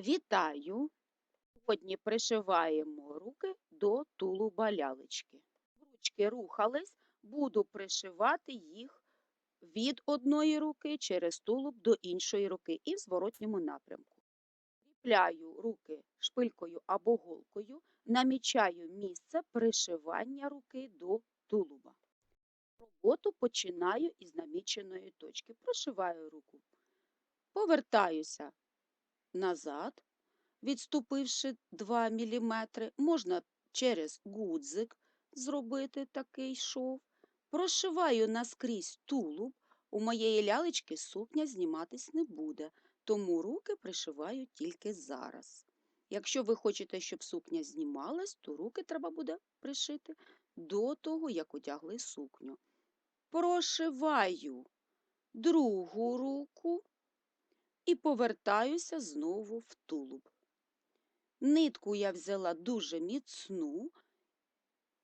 Вітаю! Сьогодні пришиваємо руки до тулуба лялечки. Ручки рухались, буду пришивати їх від одної руки через тулуб до іншої руки і в зворотньому напрямку. Кріпляю руки шпилькою або голкою, намічаю місце пришивання руки до тулуба. Роботу починаю із наміченої точки. Прошиваю руку. Повертаюся назад, відступивши 2 мм. Можна через гудзик зробити такий шов. Прошиваю наскрізь тулуб. У моєї лялечки сукня зніматись не буде, тому руки пришиваю тільки зараз. Якщо ви хочете, щоб сукня знімалась, то руки треба буде пришити до того, як одягли сукню. Прошиваю другу руку і повертаюся знову в тулуб. Нитку я взяла дуже міцну.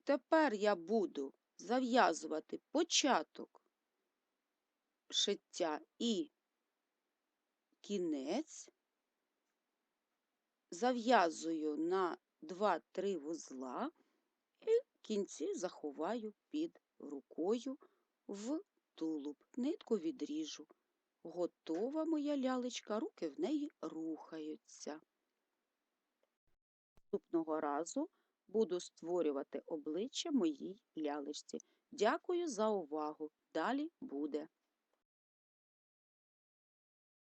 Тепер я буду зав'язувати початок шиття і кінець, зав'язую на 2-3 вузла і кінці заховаю під рукою в тулуб. Нитку відріжу. Готова моя лялечка, руки в неї рухаються. Наступного разу буду створювати обличчя моїй лялечці. Дякую за увагу. Далі буде.